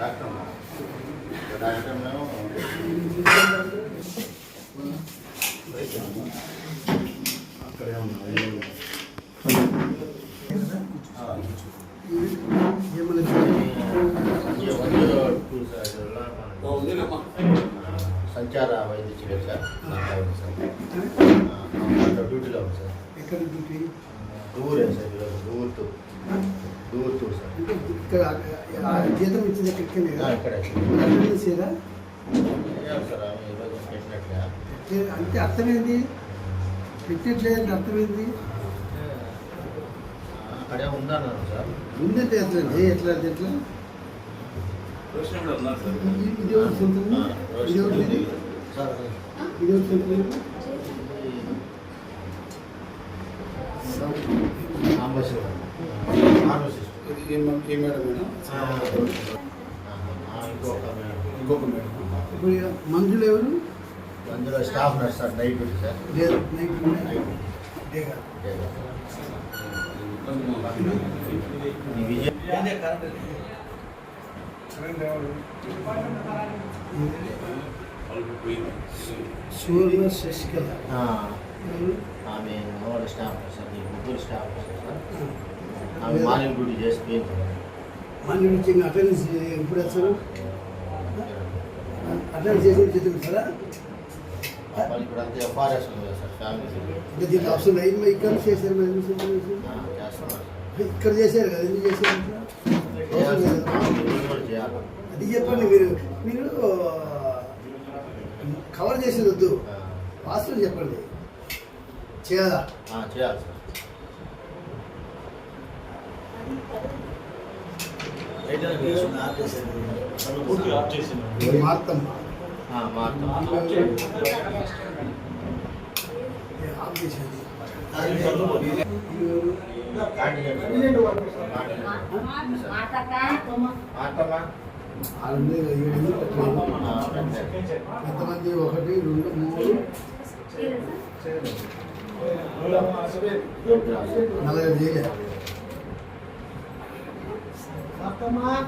Doctor ఉన్నా. ఒక doctor మేము అక్కడే ఉన్నాం సంచార వైద్య చికిత్స డ్యూటీలో ఉంది సార్ ఎక్కడ డ్యూటీ దూరే సార్ ఈరోజు దూరుతూ దూరుతూ సార్ అంటే ఇక్కడ జీతం ఇచ్చేది ఎక్కడికి ఇక్కడే ఏం సార్ అంటే అర్థమైంది పెట్టట్లేదంటే అర్థమైంది? అక్కడే ఉందన్నాను సార్. ఎట్లా ఎట్లా? ఎట్లా ఇది- ఎవరు సొంతం ఇది? ఎవరు ఇది ఎవరు సొంతం ఇంకొక మేడం ఇప్పుడు మంజులు ఎవరు? అందులో staff nurse sir night duty sir. లేదు నైట్ డే కాదు. సూర్య శశికళ? ఆమె వాళ్ళ స్టాఫ్ సార్ ఈ ముగ్గురు స్టాఫ్ సార్. ఆమె మార్నింగ్ డ్యూటీ చేసి. మంజులు ఇచ్చి అటెండెన్స్ ఎప్పుడు వేస్తారు? అటెండెన్స్ చేసి జీతం ఎఫ్ఆర్ఎస్ ఉంది సార్ ఫ్యామిలీ దీనికి ఇక్కడ చేశారు ఇక్కడ చేశారు కదా ఎందుకు చేశారు అది చెప్పండి మీరు. మీరు కవర్ చేసేది వద్దు. ఆ, వాస్తవం చెప్పండి. చేయాలా? చేయాలి సార్. పూర్తిగా ఆఫ్ చేసింది మీరు మార్తాం ఆ, మారుతాం ఏ, ఆఫ్ చేసేది అది చదువుకోండి. మీరు మాటమ్మా ఆరు వందల ఏడు వందలు పెట్టలేదు. ఎంతమంది ఒకటి రెండు మూడు నలభై వేలే సార్ సార్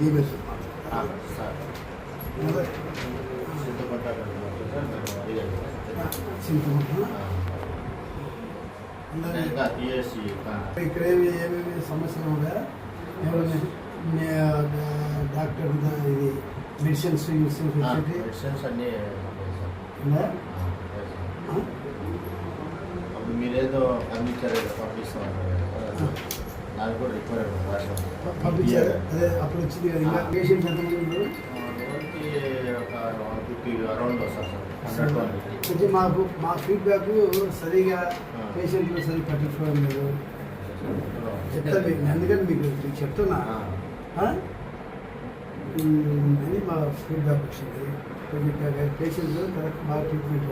మేము ఇంకా ఇక్కడ ఏమి ఏమేమి సమస్యలు ఉన్నాయా మీ, డాక్టర్ ఇది మెడిసిన్స్ యూసిన్స్ మెడిసిన్స్ అన్నీ సార్ మీరేదో ఫర్నిచర్ పంపిస్తాం కదా నాకు కూడా అదే అప్పుడు వచ్చింది కదా ఇంకా పేషెంట్స్ ఎంతమంది ఉన్నారు రోజుకి ఒక ఫిఫ్టీ అరౌండ్ వస్తారు సార్. కొంచెం మాకు మా ఫీడ్బ్యాక్ సరిగా. పేషెంట్లు సరిగా పట్టించుకోవడం లేదు. చెప్తాను. మీకు ఎందుకంటే మీకు చెప్తున్నా. అని మా ఫీడ్బ్యాక్ వచ్చింది. కొంచెం పేషెంట్లు కరెక్ట్ బాగా ట్రీట్మెంట్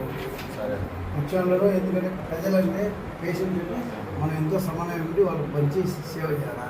ముఖ్యంలో ఎందుకంటే ప్రజలంటే పేషెంట్ మనం ఎంతో సమన్వయం ఉండి వాళ్ళకి మంచి సేవ చేయాలా?